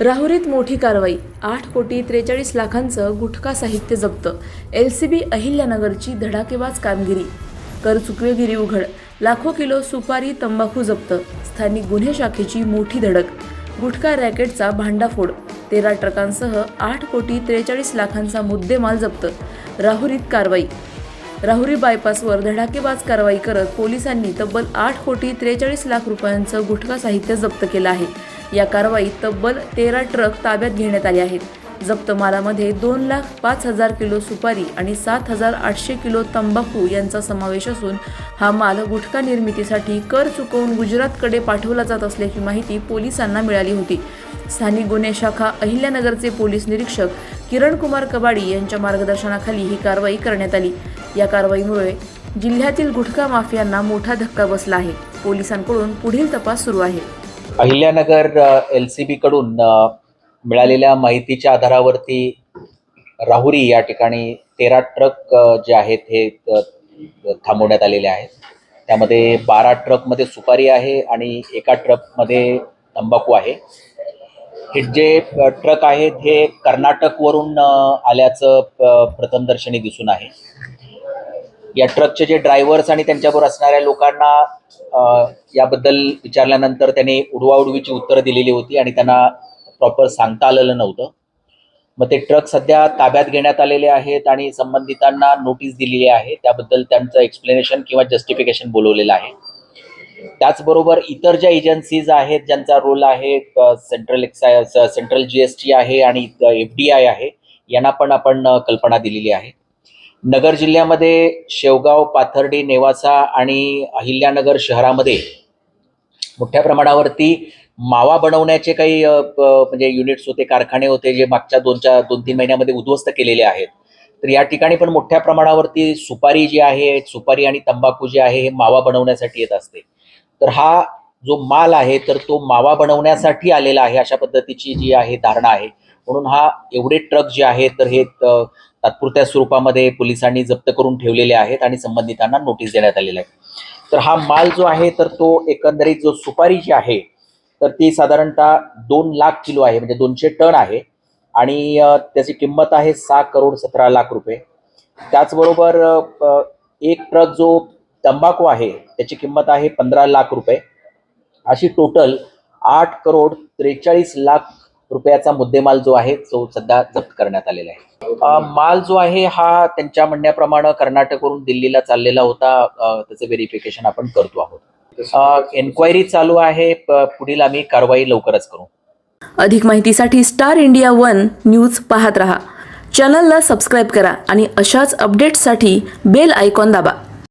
राहुरीत मोठी कारवाई. आठ कोटी त्रेचाळीस लाखांचं गुटखा साहित्य जप्त. एल सी बी अहिल्यानगरची धडाकेबाज कामगिरी. कर चुकवेगिरी उघड. लाखो किलो सुपारी तंबाखू जप्त. स्थानिक गुन्हे शाखेची मोठी धडक. गुटखा रॅकेटचा भांडाफोड. तेरा ट्रकांसह आठ कोटी त्रेचाळीस लाखांचा मुद्देमाल जप्त. राहुरीत कारवाई. राहुरी बायपासवर धडाकेबाज कारवाई करत पोलिसांनी तब्बल आठ कोटी त्रेचाळीस लाख रुपयांचं गुटखा साहित्य जप्त केलं आहे. या कारवाईत तब्बल तेरा ट्रक ताब्यात घेण्यात आले आहेत. जप्त मालामध्ये दोन लाख पाच हजार किलो सुपारी आणि सात हजार आठशे किलो तंबाखू यांचा समावेश असून हा माल गुटखा निर्मितीसाठी कर चुकवून गुजरातकडे पाठवला जात असल्याची माहिती पोलिसांना मिळाली होती. स्थानिक गुन्हे शाखा अहिल्यानगरचे पोलीस निरीक्षक किरण कुमार कबाडी यांच्या मार्गदर्शनाखाली ही कारवाई करण्यात आली. या कारवाईमुळे जिल्ह्यातील गुटखा माफियांना मोठा धक्का बसला आहे. पोलिसांकडून पुढील तपास सुरू आहे. अहिल्यानगर एल सी बी कडून मिळालेल्या माहितीच्या आधारावरती राहुरी या ठिकाणी तेरा ट्रक जे आहेत हे थांबवण्यात आलेले आहेत. त्यामध्ये बारा ट्रकमध्ये सुपारी आहे आणि एका ट्रकमध्ये तंबाखू आहे. हे जे ट्रक आहेत हे कर्नाटकवरून आल्याचं प्रथमदर्शनी दिसून आहे. या ट्रकचे जे ड्रायव्हर्स आणि त्यांच्याबरोबर असणाऱ्या लोकांना याबद्दल विचारल्यानंतर त्यांनी उडवाउडवीची उत्तरं दिलेली होती आणि त्यांना प्रॉपर सांगता आलेलं नव्हतं. मग ते ट्रक सध्या ताब्यात घेण्यात आलेले आहेत आणि संबंधितांना नोटीस दिलेली आहे. त्याबद्दल त्यांचं एक्सप्लेनेशन किंवा जस्टिफिकेशन बोलवलेलं आहे. त्याचबरोबर इतर ज्या एजन्सीज आहेत ज्यांचा रोल आहे central excise central G S T आहे आणि एफ डी आय आहे यांना पण आपण कल्पना दिलेली आहे. नगर जिल्ह्यामध्ये शेवगाव पाथर्डी नेवासा आणि अहिल्यानगर शहरामध्ये मोठ्या प्रमाणावरती मावा बनवण्याचे काही म्हणजे युनिट्स होते कारखाने होते जे मागच्या दोन चार दोन तीन महिन्यामध्ये उद्ध्वस्त केलेले आहेत. तर या ठिकाणी पण मोठ्या प्रमाणावरती सुपारी जी आहे सुपारी आणि तंबाखू जे आहे हे मावा बनवण्यासाठी येत असते. तर हा जो माल आहे तर तो मावा बनवण्यासाठी आलेला आहे अशा पद्धतीची जी आहे धारणा आहे. म्हणून हा एवढे ट्रक जे आहेत तर हे तात्पुरत्या स्वरूपामध्ये पोलिसांनी जप्त करून ठेवलेले आहेत आणि संबंधितांना नोटीस देण्यात आलेली आहे. तर हा माल जो आहे तर तो एकंदरीत जो सुपारी जी आहे तर ती साधारणतः दोन लाख किलो आहे म्हणजे दोनशे टन आहे. आणि त्याची किंमत आहे सहा करोड सतरा लाख रुपये. त्याचबरोबर एक ट्रक जो तंबाखू आहे त्याची किंमत आहे पंधरा लाख रुपये. अशी टोटल आठ करोड त्रेचाळीस लाख रुपयाचा मुद्देमाल जो आहे तो सध्या जप्त करण्यात आलेला आहे. माल जो आहे हा त्यांच्या म्हणण्याप्रमाणे कर्नाटकवरून दिल्लीला चाललेला होता. त्याचं व्हेरिफिकेशन आपण करतो आहोत. एन्क्वायरी चालू आहे. पुढील आम्ही कारवाई लवकरच करू. अधिक माहितीसाठी स्टार इंडिया वन न्यूज पाहत रहा. चॅनलला सबस्क्राईब करा आणि अशाच अपडेट्ससाठी बेल आयकॉन दाबा.